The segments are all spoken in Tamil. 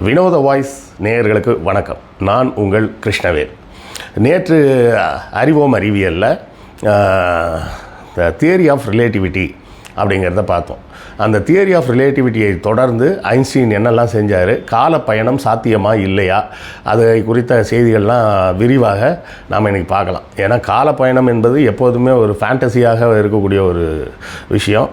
வினோத வாய்ஸ் நேயர்களுக்கு வணக்கம். நான் உங்கள் கிருஷ்ணவேல். நேற்று அறிவோம் அறிவியலில் தியரி ஆஃப் ரிலேட்டிவிட்டி அப்படிங்கிறத பார்த்தோம். அந்த தியரி ஆஃப் ரிலேட்டிவிட்டியை தொடர்ந்து ஐன்ஸ்டீன் என்னெல்லாம் செஞ்சார்? கால பயணம் சாத்தியமா இல்லையா? அது குறித்த செய்திகள்லாம் விரிவாக நாம் இன்னைக்கு பார்க்கலாம். ஏன்னா கால பயணம் என்பது எப்போதுமே ஒரு ஃபேண்டசியாக இருக்கக்கூடிய ஒரு விஷயம்.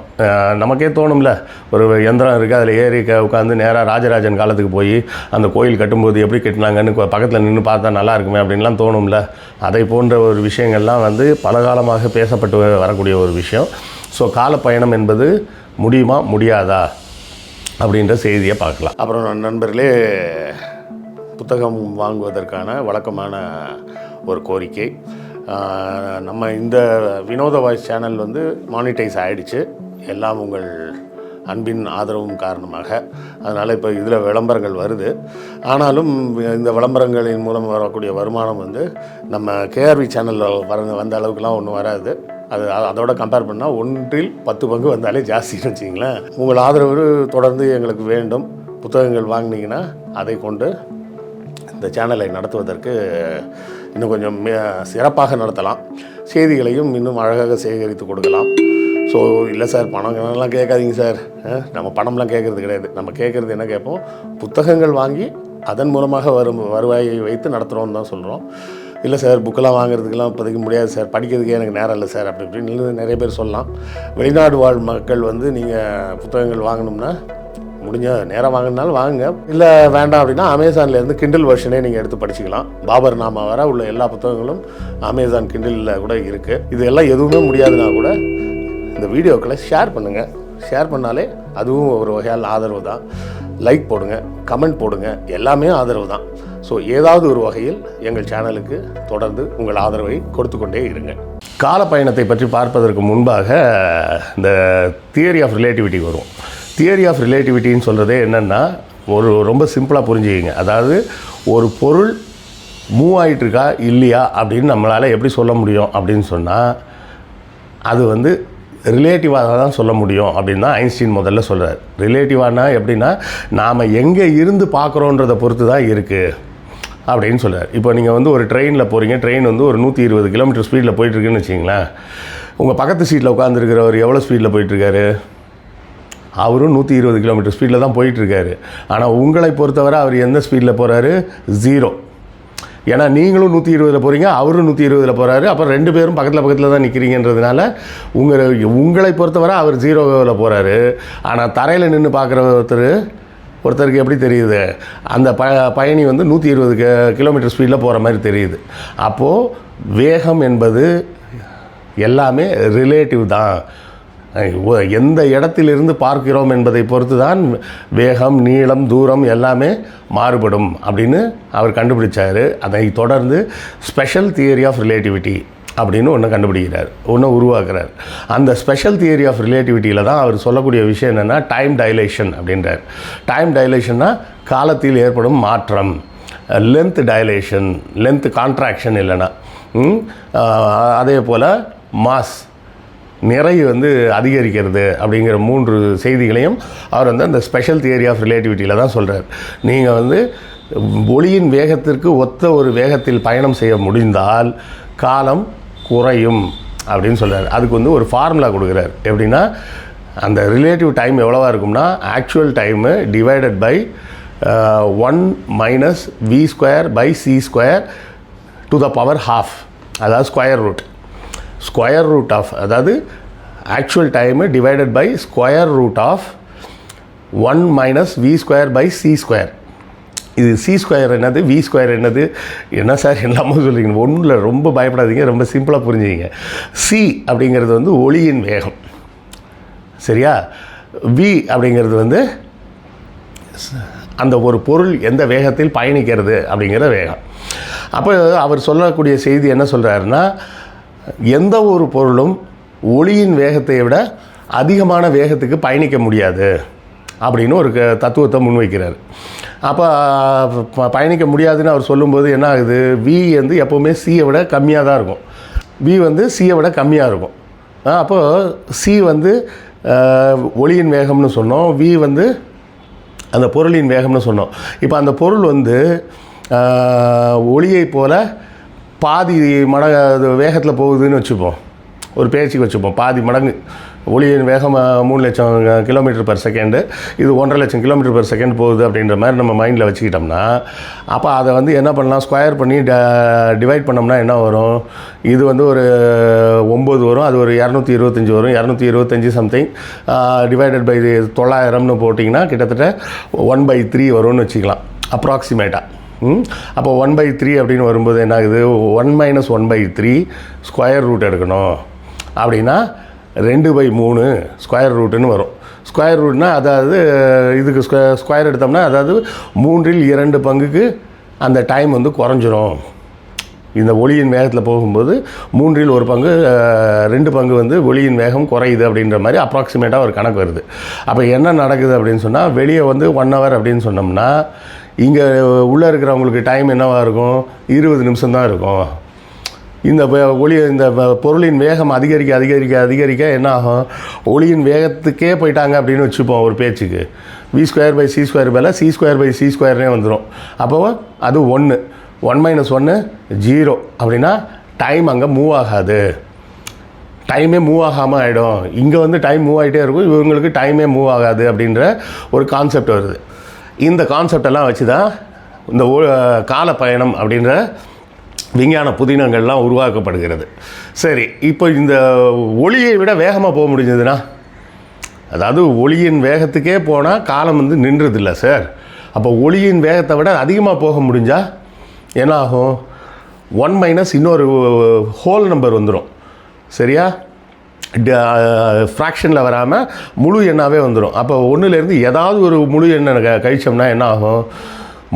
நமக்கே தோணும்ல. ஒரு எந்திரம் இருக்குது அதில் ஏறி உட்காந்து நேராக ராஜராஜன் காலத்துக்கு போய் அந்த கோயில் கட்டும்போது எப்படி கட்டினாங்கன்னு பக்கத்தில் நின்று பார்த்தா நல்லா இருக்குமே அப்படின்லாம் தோணும்ல. அதை போன்ற ஒரு விஷயங்கள்லாம் வந்து பல காலமாக பேசப்பட்டு வரக்கூடிய ஒரு விஷயம். ஸோ காலப்பயணம் என்பது முடியுமா முடியாதா? அப்படின்ற செய்தியை பார்க்கலாம். அப்புறம் நண்பர்களே புத்தகம் வாங்குவதற்கான வழக்கமான ஒரு கோரிக்கை. நம்ம இந்த வினோத வாய்ஸ் சேனல் வந்து மானிட்டைஸ் ஆகிடுச்சு எல்லாம் உங்கள் அன்பின் ஆதரவும் காரணமாக. அதனால் இப்போ இதில் விளம்பரங்கள் வருது. ஆனாலும் இந்த விளம்பரங்களின் மூலம் வரக்கூடிய வருமானம் வந்து நம்ம கேஆர்வி சேனலில் வர வந்த அளவுக்குலாம் ஒன்றும் வராது. அது அதோட கம்பேர் பண்ணால் ஒன்றில் பத்து பங்கு வந்தாலே ஜாஸ்தின்னு வச்சிங்களேன் உங்கள் ஆதரவு தொடர்ந்து எங்களுக்கு வேண்டும். புத்தகங்கள் வாங்கினீங்கன்னா அதை கொண்டு இந்த சேனலை நடத்துவதற்கு இன்னும் கொஞ்சம் சிறப்பாக நடத்தலாம். செய்திகளையும் இன்னும் அழகாக சேகரித்து கொடுக்கலாம். ஸோ இல்லை சார் பணம்லாம் கேட்காதீங்க சார் நம்ம பணம்லாம் கேட்குறது கிடையாது. நம்ம கேட்குறது என்ன கேட்போம்? புத்தகங்கள் வாங்கி அதன் மூலமாக வரும் வருவாயை வைத்து நடத்துகிறோன்னு தான் சொல்கிறோம் இல்லை சார் புக்கெல்லாம் வாங்குறதுக்கெல்லாம் இப்போதைக்கு முடியாது சார். படிக்கிறதுக்கே எனக்கு நேரம் இல்லை சார். அப்படி இப்படின்னு நிறைய பேர் சொல்லலாம். வெளிநாடு வாழ் மக்கள் வந்து நீங்கள் புத்தகங்கள் வாங்கணும்னா முடிஞ்ச நேரம் வாங்கினாலும் வாங்குங்க. இல்லை வேண்டாம் அப்படின்னா அமேசான்லேருந்து கிண்டில் வெர்ஷனே நீங்கள் எடுத்து படிச்சுக்கலாம். பாபர் நாமா வர உள்ள எல்லா புத்தகங்களும் அமேசான் கிண்டிலில் கூட இருக்குது இது எல்லாம் எதுவுமே முடியாதுன்னா கூட இந்த வீடியோக்களை ஷேர் பண்ணுங்கள் ஷேர் பண்ணாலே அதுவும் ஒரு வகையால் ஆதரவு தான். லைக் போடுங்க கமெண்ட் போடுங்க. எல்லாமே ஆதரவு தான். ஸோ ஏதாவது ஒரு வகையில் எங்கள் சேனலுக்கு தொடர்ந்து உங்கள் ஆதரவை கொடுத்து கொண்டே இருங்கள். கால பயணத்தை பற்றி பார்ப்பதற்கு முன்பாக இந்த தியரி ஆஃப் ரிலேட்டிவிட்டி வரும். தியரி ஆஃப் ரிலேட்டிவிட்டின்னு சொல்கிறதே என்னென்னா ஒரு ரொம்ப சிம்பிளாக புரிஞ்சுக்கிங்க. அதாவது ஒரு பொருள் மூவ் ஆகிட்டுருக்கா இல்லையா அப்படின்னு நம்மளால் எப்படி சொல்ல முடியும் அப்படின்னு சொன்னால் அது வந்து ரிலேட்டிவாக தான் சொல்ல முடியும் அப்படின்னு தான் ஐன்ஸ்டீன் முதல்ல சொல்கிறார் ரிலேட்டிவானா எப்படின்னா நாம் எங்கே இருந்து பார்க்குறோன்றதை பொறுத்து தான் இருக்குது அப்படின்னு சொல்கிறார் இப்போ நீங்கள் வந்து ஒரு ட்ரெயினில் போகிறீங்க ட்ரெயின் வந்து ஒரு நூற்றி இருபது கிலோமீட்டர் ஸ்பீடில் போயிட்டுருக்குன்னு வச்சிங்களேன் உங்கள் பக்கத்து சீட்டில் உட்காந்துருக்கிறவர் எவ்வளோ ஸ்பீடில் போயிட்டுருக்காரு? அவரும் நூற்றி இருபது கிலோமீட்டர் ஸ்பீடில் தான் போயிட்டுருக்காரு. ஆனால் உங்களை பொறுத்தவரை அவர் எந்த ஸ்பீடில் போகிறாரு ஜீரோ ஏன்னா நீங்களும் நூற்றி இருபதில் போகிறீங்க அவரும் நூற்றி இருபதில் போகிறாரு அப்புறம் ரெண்டு பேரும் பக்கத்தில் பக்கத்தில் தான் நிற்கிறீங்கன்றதுனால உங்களை உங்களை பொறுத்தவரை அவர் ஜீரோவில் போகிறாரு ஆனால் தரையில் நின்று பார்க்குற ஒருத்தர் ஒருத்தருக்கு எப்படி தெரியுது? அந்த ப பயணி வந்து நூற்றி இருபது கிலோமீட்டர் ஸ்பீடில் போகிற மாதிரி தெரியுது. அப்போது வேகம் என்பது எல்லாமே ரிலேட்டிவ் தான். எந்த இடத்திலிருந்து பார்க்கிறோம் என்பதை பொறுத்து தான் வேகம் நீளம் தூரம் எல்லாமே மாறுபடும் அப்படின்னு அவர் கண்டுபிடிச்சார். அதை தொடர்ந்து ஸ்பெஷல் தியரி ஆஃப் ரிலேட்டிவிட்டி அப்படின்னு ஒன்று கண்டுபிடிக்கிறார் ஒன்று உருவாக்குறார். அந்த ஸ்பெஷல் தியரி ஆஃப் ரிலேட்டிவிட்டியில் தான் அவர் சொல்லக்கூடிய விஷயம் என்னென்னா டைம் டைலேஷன் அப்படின்றார். டைம் டைலேஷன்னா காலத்தில் ஏற்படும் மாற்றம். லென்த் டைலேஷன் லென்த் கான்ட்ராக்ஷன் இல்லைன்னா அதே போல் மாஸ் நிறை வந்து அதிகரிக்கிறது அப்படிங்கிற மூன்று செய்திகளையும் அவர் வந்து அந்த ஸ்பெஷல் தியரி ஆஃப் ரிலேட்டிவிட்டியில் தான் சொல்கிறார் நீங்கள் வந்து ஒளியின் வேகத்திற்கு ஒத்த ஒரு வேகத்தில் பயணம் செய்ய முடிந்தால் காலம் குறையும் அப்படின்னு சொல்கிறார் அதுக்கு வந்து ஒரு ஃபார்முலா கொடுக்குறார். எப்படின்னா அந்த ரிலேட்டிவ் டைம் எவ்வளோவா இருக்கும்னா actual time divided by one minus v square by c square to the power half அதாவது square root square root of அதாவது actual time divided by square root of one minus v square by c square இது சி ஸ்கொயர் என்னது? வி ஸ்கொயர் என்னது? என்ன சார் எல்லாமே சொல்கிறீங்க ஒன்றும் இல்லை ரொம்ப பயப்படாதீங்க ரொம்ப சிம்பிளாக புரிஞ்சுங்க சி அப்படிங்கிறது வந்து ஒளியின் வேகம். சரியா? வி அப்படிங்கிறது வந்து அந்த ஒரு பொருள் எந்த வேகத்தில் பயணிக்கிறது அப்படிங்கிற வேகம். அப்போ அவர் சொல்லக்கூடிய செய்தி என்ன சொல்கிறாருன்னா எந்த ஒரு பொருளும் ஒளியின் வேகத்தை விட அதிகமான வேகத்துக்கு பயணிக்க முடியாது அப்படின்னு ஒரு க- தத்துவத்தை முன்வைக்கிறார். அப்போ ப- பயணிக்க முடியாதுன்னு அவர் சொல்லும்போது என்ன ஆகுது? வி வந்து எப்போவுமே சியை விட கம்மியாக தான் இருக்கும். வி வந்து சியை விட கம்மியாக இருக்கும். அப்போது சி வந்து ஒளியின் வேகம்னு சொன்னோம். வி வந்து அந்த பொருளின் வேகம்னு சொன்னோம். இப்போ அந்த பொருள் வந்து ஒளியை போல் பாதி மடங்கு வேகத்தில் போகுதுன்னு வச்சுப்போம். ஒரு பேச்சுக்கு வச்சுப்போம். பாதி மடங்கு. ஒளியின் வேகம் மூணு லட்சம் கிலோமீட்டர் பர் செகண்டு இது ஒன்றரை லட்சம் கிலோமீட்டர் பர் செகண்ட் போகுது அப்படின்ற மாதிரி நம்ம மைண்டில் வச்சுக்கிட்டோம்னா அப்போ அதை வந்து என்ன பண்ணலாம்? ஸ்கொயர் பண்ணி ட டிவைட் பண்ணோம்னா என்ன வரும்? இது வந்து ஒரு ஒம்பது வரும். அது ஒரு இரநூத்தி இருபத்தஞ்சி வரும். இரநூத்தி இருபத்தஞ்சி சம்திங் டிவைடட் பை தொள்ளாயிரம்னு போட்டிங்கன்னா கிட்டத்தட்ட ஒன் பை த்ரீ வரும்னு வச்சுக்கலாம் அப்ராக்சிமேட்டாக அப்போ ஒன் பை த்ரீ அப்படின்னு வரும்போது என்ன ஆகுது one minus one by three square root எடுக்கணும். அப்படின்னா ரெண்டு பை மூணு ஸ்கொயர் ரூட்டுன்னு வரும். ஸ்கொயர் ரூட்னா அதாவது இதுக்கு ஸ்கொயர் ஸ்கொயர் எடுத்தோம்னா அதாவது மூன்றில் இரண்டு பங்குக்கு அந்த டைம் வந்து குறைஞ்சிரும். இந்த ஒளியின் வேகத்தில் போகும்போது மூன்றில் ஒரு பங்கு ரெண்டு பங்கு வந்து ஒளியின் வேகம் குறையுது அப்படின்ற மாதிரி அப்ராக்சிமேட்டாக ஒரு கணக்கு வருது. அப்போ என்ன நடக்குது அப்படின்னு சொன்னால் வெளியே வந்து ஒன் ஹவர் அப்படின்னு சொன்னோம்னா இங்கே உள்ளே இருக்கிறவங்களுக்கு டைம் என்னவாக இருக்கும்? இருபது நிமிஷம் தான் இருக்கும். இந்த ஒளி இந்த பொருளின் வேகம் அதிகரிக்க அதிகரிக்க அதிகரிக்க என்ன ஆகும்? ஒளியின் வேகத்துக்கே போயிட்டாங்க அப்படின்னு வச்சுப்போம் ஒரு பேச்சுக்கு. V square by c square மேலே சி ஸ்கொயர் பை சி ஸ்கொயர்னே வந்துடும் அப்போ அது ஒன்று ஒன் மைனஸ் ஒன்று ஜீரோ அப்படின்னா டைம் அங்கே மூவ் ஆகாது. டைமே மூவ் ஆகாமல் ஆகிடும் இங்கே வந்து டைம் மூவ் ஆகிட்டே இருக்கும். இவங்களுக்கு டைமே மூவ் ஆகாது அப்படின்ற ஒரு கான்செப்ட் வருது. இந்த கான்செப்ட் எல்லாம் வச்சு தான் இந்த கால பயணம் அப்படின்ற விஞ்ஞான புதினங்கள்லாம் உருவாக்கப்படுகிறது. சரி இப்போ இந்த ஒளியை விட வேகமாக போக முடிஞ்சதுன்னா? அதாவது ஒளியின் வேகத்துக்கே போனால் காலம் வந்து நின்றதில்லை சார். அப்போ ஒளியின் வேகத்தை விட அதிகமாக போக முடிஞ்சால் என்ன ஆகும் ஒன் மைனஸ் இன்னொரு ஹோல் நம்பர் வந்துடும் சரியா? ஃப்ராக்ஷனில் வராமல் முழு எண்ணாகவே வந்துடும் அப்போ ஒன்றுலேருந்து ஏதாவது ஒரு முழு எண்ணை க- கழிச்சோம்னா என்ன ஆகும்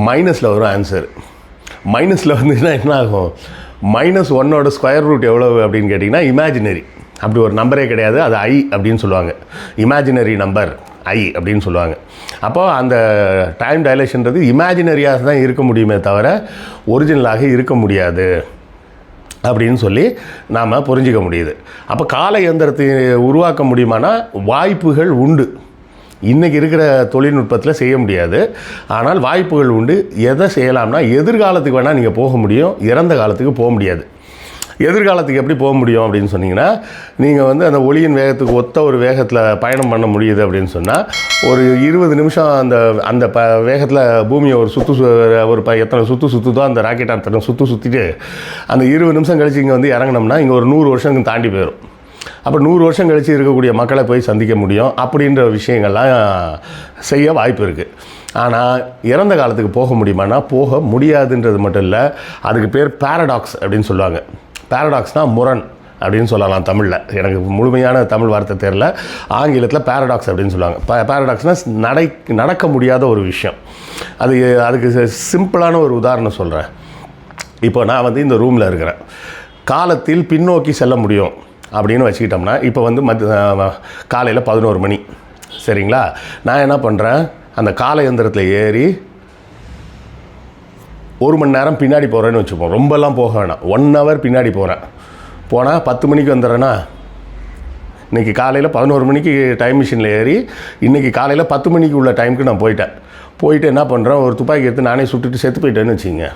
மைனஸில் வரும் ஆன்சர். மைனஸில் வந்துச்சுன்னா என்ன ஆகும்? மைனஸ் ஒன்னோட ஸ்கொயர் ரூட் எவ்வளவு அப்படின்னு கேட்டிங்கன்னா இமேஜினரி அப்படி ஒரு நம்பரே கிடையாது. அது ஐ அப்படின்னு சொல்லுவாங்க. இமேஜினரி நம்பர் ஐ அப்படின்னு சொல்லுவாங்க. அப்போது அந்த டைம் டைலேஷன்றது இமேஜினரியாக தான் இருக்க முடியுமே தவிர ஒரிஜினலாக இருக்க முடியாது. அப்படின்னு சொல்லி நாம் புரிஞ்சிக்க முடியுது. அப்போ கால இயந்திரத்தை உருவாக்க முடியுமானா வாய்ப்புகள் உண்டு. இன்றைக்கி இருக்கிற தொழில்நுட்பத்தில் செய்ய முடியாது. ஆனால் வாய்ப்புகள் உண்டு. எதை செய்யலாம்னா எதிர்காலத்துக்கு வேணால் நீங்கள் போக முடியும். இறந்த காலத்துக்கு போக முடியாது. எதிர்காலத்துக்கு எப்படி போக முடியும் அப்படின்னு சொன்னீங்கன்னா நீங்கள் வந்து அந்த ஒளியின் வேகத்துக்கு ஒத்த ஒரு வேகத்தில் பயணம் பண்ண முடியுது அப்படின்னு சொன்னால் ஒரு இருபது நிமிஷம் அந்த அந்த ப வேகத்தில் பூமியை ஒரு சுற்று சு ஒரு ப எத்தனை சுற்று சுற்றுதோ அந்த ராக்கெட் அத்தனை சுற்று சுற்றிட்டு அந்த இருபது நிமிஷம் கழிச்சு இங்கே வந்து இறங்கினோம்னா இங்கே ஒரு நூறு வருஷம் தாண்டி போயிடும் அப்போ நூறு வருஷம் கழிச்சு இருக்கக்கூடிய மக்களை போய் சந்திக்க முடியும் அப்படின்ற விஷயங்கள்லாம் செய்ய வாய்ப்பு இருக்குது ஆனால் இறந்த காலத்துக்கு போக முடியுமானா போக முடியாதுன்றது மட்டும் இல்லை அதுக்கு பேர் பேரடாக்ஸ் அப்படின்னு சொல்லுவாங்க. பேரடாக்ஸ்னால் முரண் அப்படின்னு சொல்லலாம் தமிழில். எனக்கு முழுமையான தமிழ் வார்த்தை தெரில ஆங்கிலத்தில் பேரடாக்ஸ் அப்படின்னு சொல்லுவாங்க. ப பேரடாக்ஸ்னால் நடை நடக்க முடியாத ஒரு விஷயம். அது அதுக்கு சிம்பிளான ஒரு உதாரணம் சொல்கிறேன் இப்போ நான் வந்து இந்த ரூமில் இருக்கிறேன். காலத்தில் பின்னோக்கி செல்ல முடியும். அப்படின்னு வச்சுக்கிட்டோம்னா இப்போ வந்து மத்திய காலையில் பதினோரு மணி. சரிங்களா? நான் என்ன பண்ணுறேன் அந்த காலை எந்திரத்தில் ஏறி ஒரு மணி நேரம் பின்னாடி போகிறேன்னு வச்சுப்போம். ரொம்பலாம் போக வேணாம். ஒன் ஹவர் பின்னாடி போகிறேன் போனால் பத்து மணிக்கு வந்துடுறேன்னா இன்றைக்கி காலையில் பதினோரு மணிக்கு டைம் மிஷினில் ஏறி இன்றைக்கி காலையில் பத்து மணிக்கு உள்ள டைமுக்கு நான் போயிட்டேன். போயிட்டு என்ன பண்ணுறேன் ஒரு துப்பாக்கி எடுத்து நானே சுட்டுட்டு செத்து போயிட்டேன்னு வச்சுங்க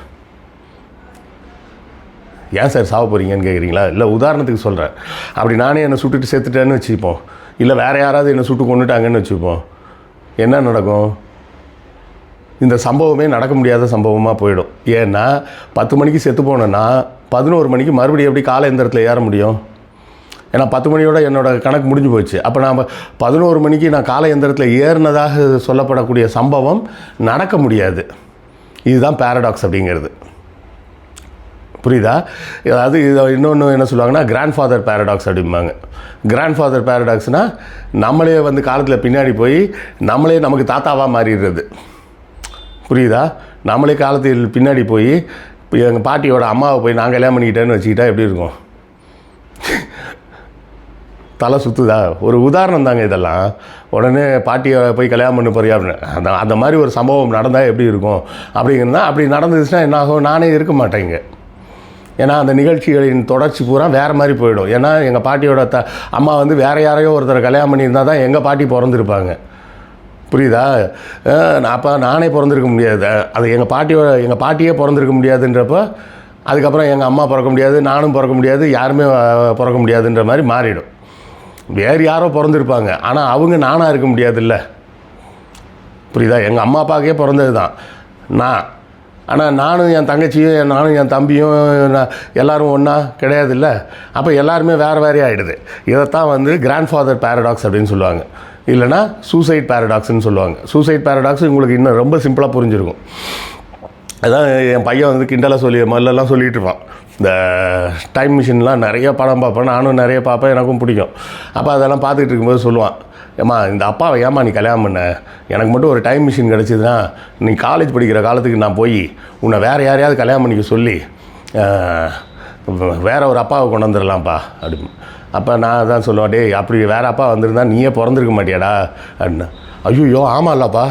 ஏன் சார் சாவ போகிறீங்கன்னு கேட்குறீங்களா இல்லை உதாரணத்துக்கு சொல்கிறேன் அப்படி நானே என்னை சுட்டுட்டு செத்துட்டேன்னு வச்சுப்போம். இல்லை வேறு யாராவது என்னை சுட்டு கொண்டுட்டாங்கன்னு வச்சுப்போம். என்ன நடக்கும்? இந்த சம்பவமே நடக்க முடியாத சம்பவமாக போயிடும். ஏன்னா பத்து மணிக்கு செத்து போனேன்னா பதினோரு மணிக்கு மறுபடியும் எப்படி கால எந்திரத்தில் ஏற முடியும்? ஏன்னா பத்து மணியோட என்னோட கணக்கு முடிஞ்சு போச்சு. அப்போ நாம் பதினோரு மணிக்கு நான் கால எந்திரத்தில் ஏறினதாக சொல்லப்படக்கூடிய சம்பவம் நடக்க முடியாது. இதுதான் பேரடாக்ஸ் அப்படிங்கிறது. புரியுதா? அதாவது இதை இன்னொன்று என்ன சொல்லுவாங்கன்னா கிராண்ட் ஃபாதர் பேரடாக்ஸ் அப்படிம்பாங்க. கிராண்ட் ஃபாதர் பேரடாக்ஸ்னால் நம்மளே வந்து காலத்தில் பின்னாடி போய் நம்மளே நமக்கு தாத்தாவாக மாறிடுறது. புரியுதா? நம்மளே காலத்தில் பின்னாடி போய் இப்போ எங்கள் பாட்டியோட அம்மாவை போய் நான் கல்யாணம் பண்ணிக்கிட்டேன்னு வச்சுக்கிட்டா எப்படி இருக்கும்? தலை சுற்றுதா ஒரு உதாரணம் தாங்க இதெல்லாம். உடனே பாட்டியை போய் கல்யாணம் பண்ண போறியா அப்படின்னு. அந்த அந்த மாதிரி ஒரு சம்பவம் நடந்தால் எப்படி இருக்கும்? அப்படிங்கிறதா அப்படி நடந்துச்சுன்னா என்ன ஆகும்? நானே இருக்க மாட்டேங்க. ஏன்னா அந்த நிகழ்ச்சிகளின் தொடர்ச்சி பூரா வேறு மாதிரி போயிடும். ஏன்னா எங்கள் பாட்டியோட த அம்மா வந்து வேறு யாரையோ ஒருத்தர் கல்யாணம் பண்ணியிருந்தா தான் எங்கள் பாட்டி பிறந்திருப்பாங்க. புரியுதா? நான் அப்போ நானே பிறந்திருக்க முடியாது. அது எங்கள் பாட்டியோட எங்கள் பாட்டியே பிறந்திருக்க முடியாதுன்றப்போ அதுக்கப்புறம் எங்கள் அம்மா பிறக்க முடியாது நானும் பிறக்க முடியாது யாருமே பிறக்க முடியாதுன்ற மாதிரி மாறிடும். வேறு யாரோ பிறந்திருப்பாங்க. ஆனால் அவங்க நானாக இருக்க முடியாதுல்ல. புரியுதா? எங்கள் அம்மா அப்பாவுக்கே பிறந்தது தான் நான் ஆனால் நானும் என் தங்கச்சியும் நானும் என் தம்பியும் நான் எல்லாரும் ஒன்றா கிடையாதுல்ல? அப்போ எல்லாருமே வேறு வேறே ஆகிடுது இதைத்தான் வந்து கிராண்ட் ஃபாதர் பேரடாக்ஸ் அப்படின்னு சொல்லுவாங்க. இல்லைனா சூசைட் பேரடாக்ஸ்னு சொல்லுவாங்க. சூசைட் பேரடாக்ஸ் உங்களுக்கு இன்னும் ரொம்ப சிம்பிளாக புரிஞ்சிருக்கும். அதான் என் பையன் வந்து கிண்டலாக சொல்லி முதல்லலாம் சொல்லிட்டு இருப்பான். இந்த டைம் மிஷின்லாம் நிறைய படம் பார்ப்பேன் நானும் நிறைய பார்ப்பேன் எனக்கும் பிடிக்கும். அப்போ அதெல்லாம் பார்த்துக்கிட்டு இருக்கும்போது சொல்லுவான் ஏம்மா இந்த அப்பாவை ஏம்மா நீ கல்யாணம் பண்ண? எனக்கு மட்டும் ஒரு டைம் மிஷின் கிடச்சிதுன்னா நீ காலேஜ் படிக்கிற காலத்துக்கு நான் போய் உன்னை வேறு யாரையாவது கல்யாணம் பண்ணிக்க சொல்லி ஆஹ், வேற ஒரு அப்பாவை கொண்டு வந்துடலாம்ப்பா அப்படின்னு. அப்போ நான் தான் சொல்லுவேன் டேய் அப்படி வேற அப்பா வந்திருந்தா நீயே பிறந்திருக்க மாட்டியாடா? அப்படின்னு. ஐயோ ஆமாம்லப்பா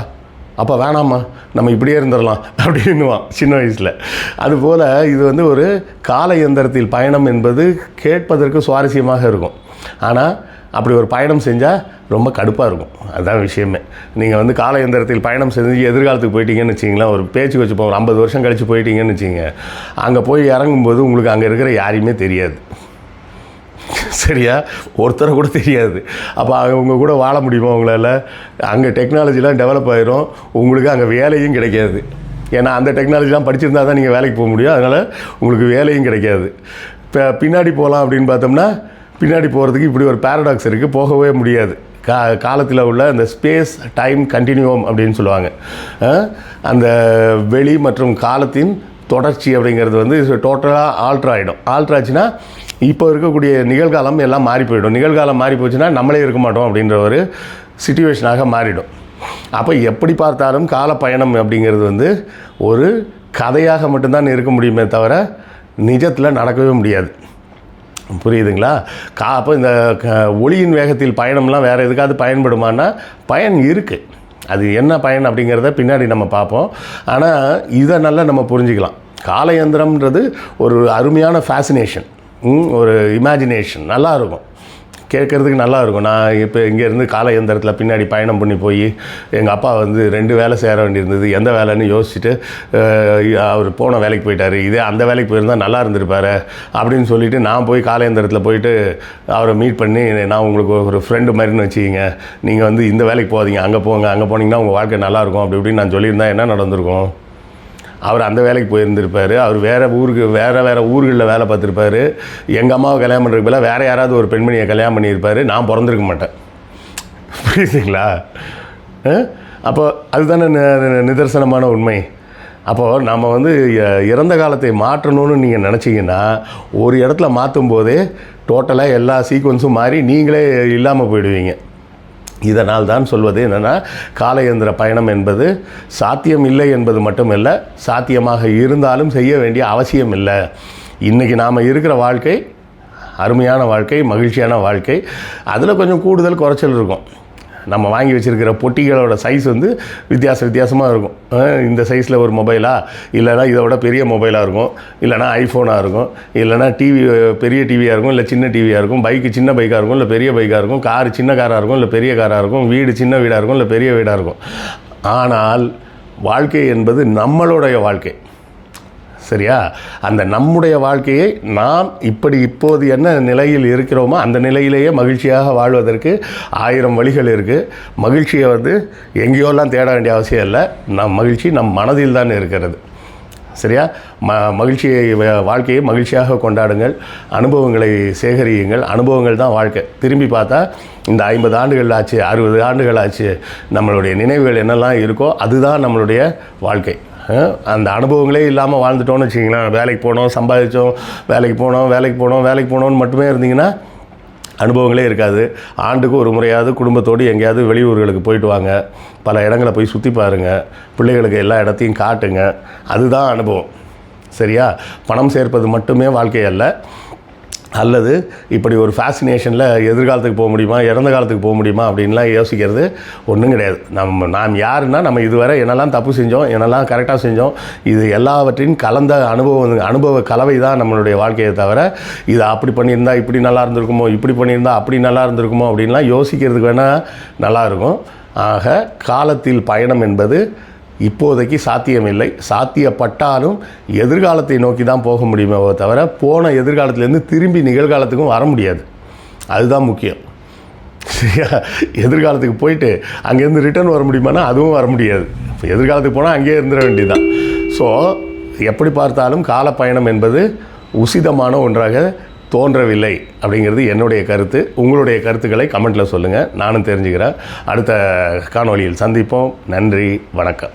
அப்போ வேணாம்மா. நம்ம இப்படியே இருந்துடலாம் அப்படின்னுவான் சின்ன வயசில். அதுபோல் இது வந்து ஒரு கால இயந்திரத்தில் பயணம் என்பது கேட்பதற்கு சுவாரஸ்யமாக இருக்கும். ஆனால் அப்படி ஒரு பயணம் செஞ்சால் ரொம்ப கடுப்பாக இருக்கும். அதுதான் விஷயமே. நீங்கள் வந்து கால எந்திரத்தில் பயணம் செஞ்சு எதிர்காலத்துக்கு போயிட்டீங்கன்னு வச்சிங்களேன் ஒரு பேச்சு வச்சுப்போம் ஒரு ஐம்பது வருஷம் கழித்து போயிட்டீங்கன்னு வச்சிங்க அங்கே போய் இறங்கும்போது உங்களுக்கு அங்கே இருக்கிற யாரையுமே தெரியாது. சரியா? ஒருத்தரை கூட தெரியாது. அப்போ அவங்க கூட வாழ முடியுமா உங்களால்? அங்கே டெக்னாலஜிலாம் டெவலப் ஆயிரும். உங்களுக்கு அங்கே வேலையும் கிடைக்காது. ஏன்னா அந்த டெக்னாலஜிலாம் படிச்சிருந்தா தான் நீங்கள் வேலைக்கு போக முடியும். அதனால் உங்களுக்கு வேலையும் கிடைக்காது. இப்போ பின்னாடி போகலாம் அப்படின்னு பார்த்தோம்னா பின்னாடி போகிறதுக்கு இப்படி ஒரு பேரடாக்ஸ் இருக்குது போகவே முடியாது. கா காலத்தில் உள்ள அந்த ஸ்பேஸ் டைம் கண்டினியூம் அப்படின்னு சொல்லுவாங்க. அந்த வெளி மற்றும் காலத்தின் தொடர்ச்சி அப்படிங்கிறது வந்து டோட்டலாக ஆல்ட்ரு ஆகிடும் ஆல்ட்ரு ஆச்சுன்னா இப்போ இருக்கக்கூடிய நிகழ்காலம் எல்லாம் மாறி போயிடும். நிகழ்காலம் மாறி போச்சுன்னா நம்மளே இருக்க மாட்டோம் அப்படின்ற ஒரு சுச்சுவேஷனாக மாறிடும். அப்போ எப்படி பார்த்தாலும் கால பயணம் அப்படிங்கிறது வந்து ஒரு கதையாக மட்டும்தான் இருக்க முடியுமே தவிர நிஜத்தில் நடக்கவே முடியாது. புரியுதுங்களா? கா அப்போ இந்த க- ஒளியின் வேகத்தில் பயணம்லாம் வேறு எதுக்காவது பயன்படுமானா பயன் இருக்குது அது என்ன பயன் அப்படிங்கிறத பின்னாடி நம்ம பார்ப்போம். ஆனால் இதை நல்லா நம்ம புரிஞ்சுக்கலாம். காலயந்திரம்ன்றது ஒரு அருமையான ஃபேசினேஷன் ஒரு இமேஜினேஷன் நல்லா இருக்கும். கேட்குறதுக்கு நல்லா இருக்கும் நான் இப்போ இங்கேருந்து கால இயந்திரத்தில் பின்னாடி பயணம் பண்ணி போய் எங்கள் அப்பா வந்து ரெண்டு வேலை சேர வேண்டியிருந்தது. எந்த வேலைன்னு யோசிச்சுட்டு அவர் போன வேலைக்கு போயிட்டார். இதே அந்த வேலைக்கு போயிருந்தா நல்லா இருந்திருப்பார் அப்படின்னு சொல்லிவிட்டு நான் போய் கால இயந்திரத்தில் போயிட்டு அவரை மீட் பண்ணி நான் உங்களுக்கு ஒரு ஃப்ரெண்டு மாதிரின்னு வச்சுக்கிங்க. நீங்கள் வந்து இந்த வேலைக்கு போகாதீங்க. அங்கே போங்க அங்கே போனீங்கன்னா உங்கள் வாழ்க்கை நல்லாயிருக்கும். அப்படி இப்படின்னு நான் சொல்லியிருந்தேன் என்ன நடந்திருக்கும்? அவர் அந்த வேலைக்கு போயிருந்திருப்பார். அவர் வேறு ஊருக்கு வேறு வேறு ஊர்களில் வேலை பார்த்துருப்பாரு. எங்கள் அம்மாவை கல்யாணம் பண்ணுறதுக்கு பதிலாக வேறு யாராவது ஒரு பெண்மணியை கல்யாணம் பண்ணியிருப்பார். நான் பிறந்திருக்க மாட்டேன். புரியுதுங்களா? அப்போ அதுதானே நிதர்சனமான உண்மை. அப்போது நம்ம வந்து இறந்த காலத்தை மாற்றணும்னு நீங்கள் நினச்சிங்கன்னா ஒரு இடத்துல மாற்றும் போதே டோட்டலாக எல்லா சீக்வன்ஸும் மாறி நீங்களே இல்லாமல் போயிடுவீங்க. இதனால் தான் சொல்வது என்னென்னா காலயந்திர பயணம் என்பது சாத்தியம் இல்லை என்பது மட்டுமல்ல சாத்தியமாக இருந்தாலும் செய்ய வேண்டிய அவசியம் இல்லை இன்றைக்கி நாம் இருக்கிற வாழ்க்கை அருமையான வாழ்க்கை மகிழ்ச்சியான வாழ்க்கை அதில் கொஞ்சம் கூடுதல் குறைச்சல் இருக்கும். நம்ம வாங்கி வச்சுருக்கிற பொட்டிகளோட சைஸ் வந்து வித்தியாச வித்தியாசமாக இருக்கும். இந்த சைஸில் ஒரு மொபைலாக இல்லைனா இதை விட பெரிய மொபைலாக இருக்கும். இல்லைனா ஐஃபோனாக இருக்கும். இல்லைனா டிவி பெரிய டிவியாக இருக்கும் இல்லை சின்ன டிவியாக இருக்கும். பைக்கு சின்ன பைக்காக இருக்கும் இல்லை பெரிய பைக்காக இருக்கும். கார் சின்ன காராக இருக்கும் இல்லை பெரிய காராக இருக்கும். வீடு சின்ன வீடாக இருக்கும் இல்லை பெரிய வீடாக இருக்கும். ஆனால் வாழ்க்கை என்பது நம்மளுடைய வாழ்க்கை. சரியா? அந்த நம்முடைய வாழ்க்கையை நாம் இப்படி இப்போது என்ன நிலையில் இருக்கிறோமோ அந்த நிலையிலேயே மகிழ்ச்சியாக வாழ்வதற்கு ஆயிரம் வழிகள் இருக்குது மகிழ்ச்சியை வந்து எங்கேயோலாம் தேட வேண்டிய அவசியம் இல்லை. நம் மகிழ்ச்சி நம் மனதில் தான் இருக்கிறது. சரியா? ம மகிழ்ச்சியை வ- வாழ்க்கையை மகிழ்ச்சியாக கொண்டாடுங்கள். அனுபவங்களை சேகரியுங்கள். அனுபவங்கள் தான் வாழ்க்கை. திரும்பி பார்த்தா இந்த ஐம்பது ஆண்டுகள் ஆச்சு அறுபது ஆண்டுகள் ஆச்சு நம்மளுடைய நினைவுகள் என்னெல்லாம் இருக்கோ அதுதான் நம்மளுடைய வாழ்க்கை. அந்த அனுபவங்களே இல்லாமல் வாழ்ந்துட்டோம்னு வச்சிங்களேன் வேலைக்கு போனோம் சம்பாதிச்சோம் வேலைக்கு போனோம் வேலைக்கு போனோம் வேலைக்கு போனோம்னு மட்டுமே இருந்தீங்கன்னா அனுபவங்களே இருக்காது. ஆண்டுக்கு ஒரு முறையாவது குடும்பத்தோடு எங்கேயாவது வெளியூர்களுக்கு போயிட்டு வாங்க. பல இடங்களை போய் சுற்றி பாருங்கள் பிள்ளைகளுக்கு எல்லா இடத்தையும் காட்டுங்க. அதுதான் அனுபவம். சரியா? பணம் சேர்ப்பது மட்டுமே வாழ்க்கை அல்ல. அல்லது இப்படி ஒரு ஃபேசினேஷனில் எதிர்காலத்துக்கு போக முடியுமா இறந்த காலத்துக்கு போக முடியுமா அப்படின்லாம் யோசிக்கிறது ஒன்றும் கிடையாது. நம்ம நாம் யாருன்னா நம்ம இதுவரை என்னெல்லாம் தப்பு செஞ்சோம் என்னெல்லாம் கரெக்டாக செஞ்சோம் இது எல்லாவற்றின் கலந்த அனுபவம் அனுபவ கலவை தான் நம்மளுடைய வாழ்க்கையை தவிர இது அப்படி பண்ணியிருந்தா இப்படி நல்லா இருந்திருக்குமோ இப்படி பண்ணியிருந்தா அப்படி நல்லா இருந்திருக்குமோ அப்படின்லாம் யோசிக்கிறதுக்கு வேணால் நல்லா இருக்கும். ஆக காலத்தில் பயணம் என்பது இப்போதைக்கு சாத்தியமில்லை. சாத்தியப்பட்டாலும் எதிர்காலத்தை நோக்கி தான் போக முடியுமே தவிர போன எதிர்காலத்துலேருந்து திரும்பி நிகழ்காலத்துக்கும் வர முடியாது. அதுதான் முக்கியம். சரியா? எதிர்காலத்துக்கு போயிட்டு அங்கேருந்து ரிட்டர்ன் வர முடியுமானா அதுவும் வர முடியாது. எதிர்காலத்துக்கு போனால் அங்கேயே இருந்துட வேண்டியதுதான். ஸோ எப்படி பார்த்தாலும் காலப்பயணம் என்பது உசிதமான ஒன்றாக தோன்றவில்லை அப்படிங்கிறது என்னுடைய கருத்து. உங்களுடைய கருத்துக்களை கமெண்ட்டில் சொல்லுங்கள் நானும் தெரிஞ்சுக்கிறேன். அடுத்த காணொளியில் சந்திப்போம். நன்றி. வணக்கம்.